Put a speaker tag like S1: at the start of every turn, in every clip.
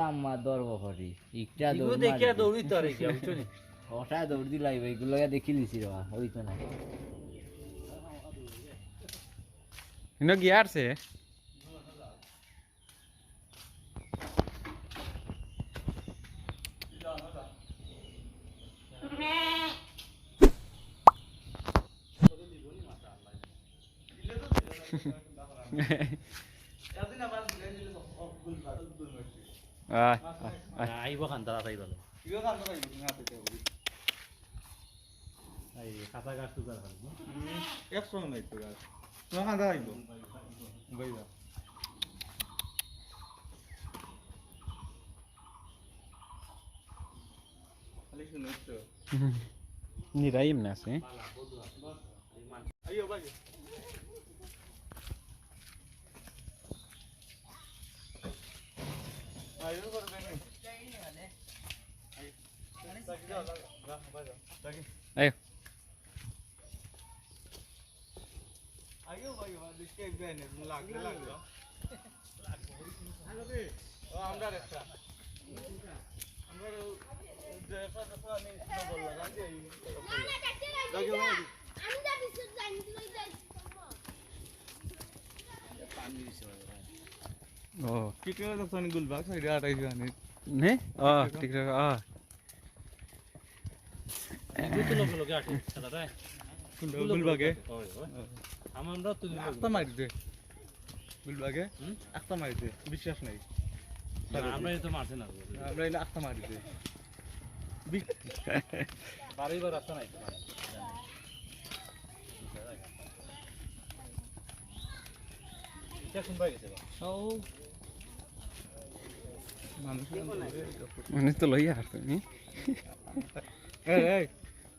S1: জাম্মা দর বহরি ইকটা দৌড়
S2: দেখিয়া দৌড়ি তো আর কি বুঝছ নি?
S1: ওটা দৌড় দিলাই এগুলো দেখি লিছি রে ওই তো না
S3: ইনো গিয়া আসছে আয় আয়
S2: আইব খান তারা তাই এই কাঁচা গাছ খান
S4: একশো নাই তো গাছ খালি শুনে তো
S3: নিরাই এমনি আছে
S4: আইও বাই আইও করবে না
S3: আয়
S4: আইও ভাই দেখে বেনে লাগলে লাগল ও। আমরা একটা আমরা দেখা দেখা নেই বললা জানি লাগে আটাই জানি
S3: নে আ
S2: আসে দাদা
S4: গুলবাগে
S2: আমরা তো
S4: একটা মারি দে। গুলবাগে মারি দে বিশ্বাস নাই।
S2: আমরা তো মারছে না।
S4: আমরা এনে একটা মারি দে।
S2: বারবার রাস্তা নাই
S4: মানুষ
S3: মানে তো? লইয়া আর তুমি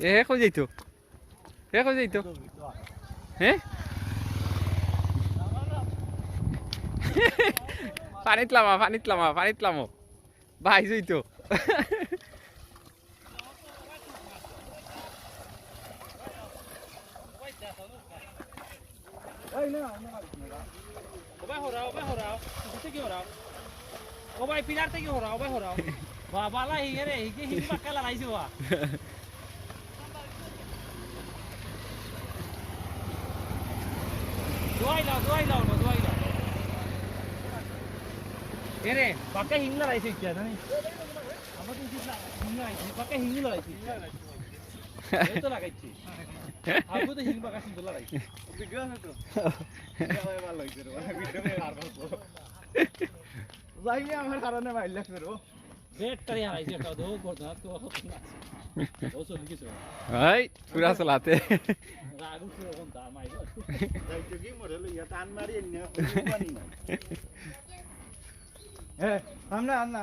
S3: এ কই যাইতো এ কই যাইতো হে পানিত লামা পানিত লামা পানিত লামো ভাই যাইতো
S2: বাবালা হিগে রে হিগে হিগ পাক্কা লাগাইছে ওয়া দোয়াই লাও দোয়াই লাও না দোয়াই লাও এ রে পাক্কা হিং লাগাইছে কি জানি? আমার তো হিং লাগাইছে পাক্কা হিং লাগাইছে এই তো লাগাইছে। আগে তো হিং পাক্কা সুন্দর লাগাইছে।
S4: আছে তো ভালো হইছে রে ভিডিও আর ভালো যাইলে আমার কারণে মাইল লাগছে রে
S2: বেটারি হারাইছে একটা দো করতে তো ও চলে গেছে
S3: এই পুরা চলাতে
S2: রাগু ছিল কোন তা মাই
S4: যাইতে কি মরে লইয়া টান মারি না পানি না এ আমরা আন্না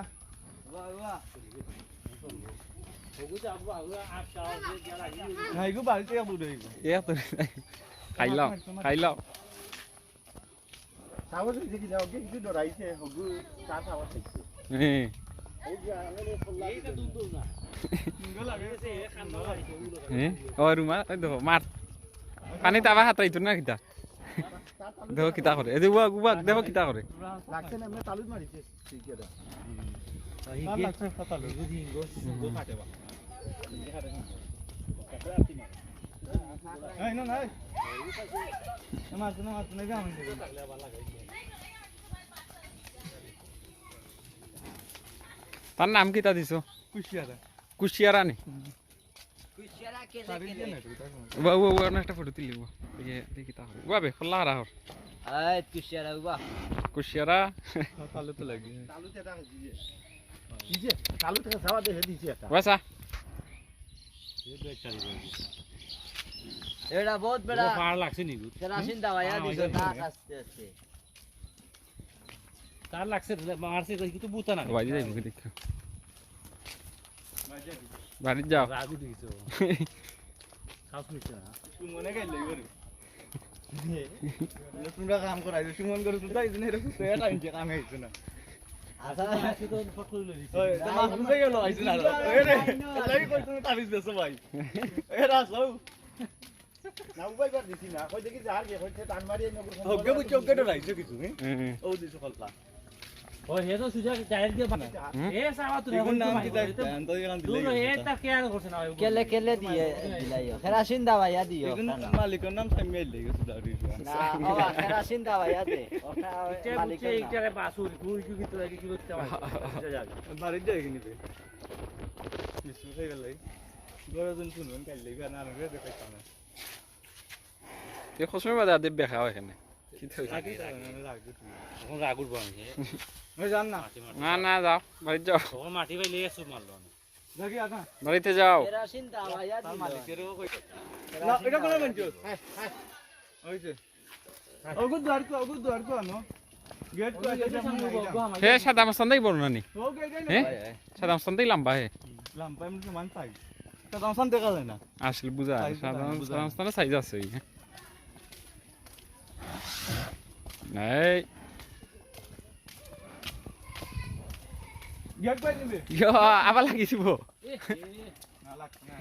S1: বাহ বাহ
S2: ওগু যা আবু আগু আশা যে যারা গিয়ে
S4: নাইগো বাড়িতে আবু দেই
S3: এ
S2: না না
S3: ও রুমা দেখো মার। পানি তাবা হাতাইতো না কিতা। দেখো কিতা করে এই যে উয়াক উয়াক দেখো কিতা করে
S4: লাগছে না এমনি তালুত মারিছে ঠিক আছে
S2: হিগে
S4: লাগছে তালুত
S2: বুঝি গো গো কাটে বা
S4: এই না নাই আমার না আমার না যাম
S3: তার নাম কিতা দিছো?
S4: কুশিয়ারা।
S3: কুশিয়ারা নি?
S1: কুশিয়ারা কেলে
S4: সারি দিয়ে
S1: কেলে
S4: না তুই তাকো
S3: উয়া উয়া উয়া না একটা ফটো তুলিব এই এই কিতা করে উয়া বে খোলা রাহর
S1: এই কুশিয়ারা বাহ
S3: কুশিয়ারা।
S4: তালু তো লাগি তালুতে এটা দিছে। কি যে তালুতে খাওয়া দেখে দিছে একটা।
S3: ওয়াসা
S2: এই বেটারি
S1: এটা বহুত বড়
S2: বড় পার লাগছে নি গো
S1: কেরাসিন দাওয়াইয়া
S4: হ্যাঁ,
S1: দিছো
S4: ওইটা
S1: না
S4: নিয়ে।
S2: তার লাগছে মারছে কিন্তু বুতা না।
S3: বাড়ি যাইব কি দেখো। বাড়ি যাও।
S2: রাগু দিছো খাস নিছে না।
S4: সুমনে গাইলে গরে তোমরা কাম করাইছো সুমন করে তুই তাই দিনে এরকম তো এটা ইনকে কাম হইছে না।
S1: আচ্ছা
S2: আজকে তো ফটো লই দিছি
S4: ওই তো মাছ বুঝে গেল আইছে না। রে লাগি কই তুমি তাবিজ দেছো ভাই। এ রাসও না উপায় কর দিছি না। কই দেখি যার গে কইছে টান মারি এনে ওকে বুঝ ওকে ডরাইছো কিছু
S3: হুম?
S4: ও দিছো ফলটা মালিকের নাম হয়ে
S3: খসমে বাদে আদে বেখা এখানে।
S4: না।
S3: না যাও বাড়ি যাও।
S2: মাটি মারলো
S3: বাড়িতে যাও।
S4: এটা কোন
S3: হে সাদা মাস্তান বড় নানি। হে
S4: নাই
S3: সাদা মাস্তান লম্বা হে।
S4: মান পাই দেখা যায় না।
S3: আসলে বুঝা সাদা। মাস্তান সাইজ আছে এই নাই
S4: গেট পাই নিবে
S3: ইয়ো আবার লাগিছিল
S4: না লাগছে না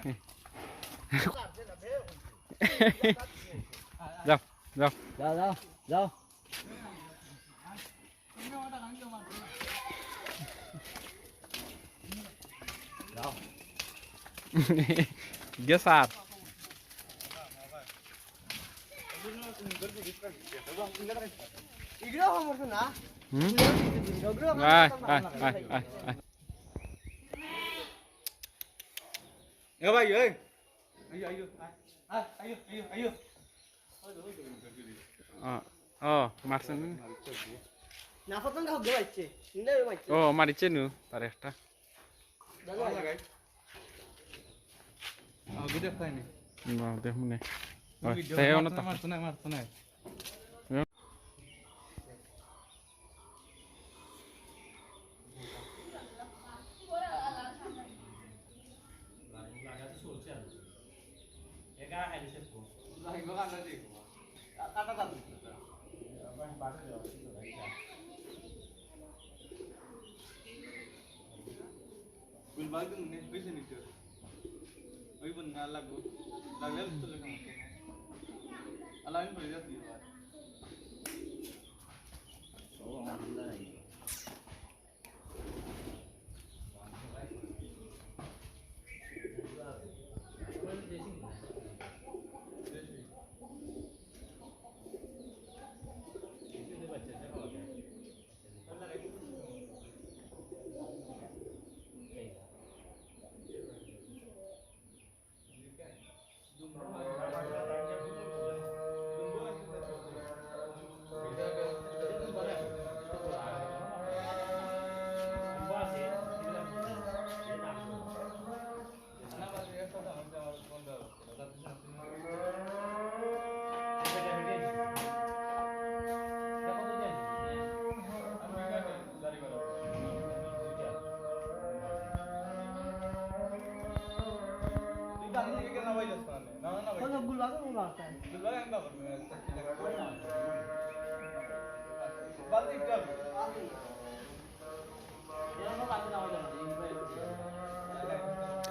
S3: যাও যাও
S1: যাও যাও যাও
S3: গেসার
S1: ইগরা হমর না
S3: হুম
S1: ইগরা
S3: আয় আয় আয় আয় আয়
S4: এ ভাই এই আইও আইও আইও আইও আইও
S3: মারছেন ও মারিছে নু তার একটা দেখুন তাই না তা
S4: মারছ না गुलबाग तो नहीं पैसे नहीं तो अभी बंदा लागू लागले तो लगा allowing
S1: for that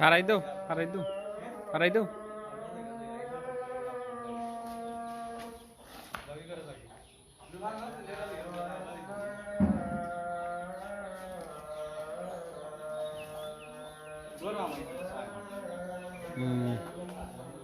S3: হারাই দাও হারাই দাও হারাই দাও। হুম।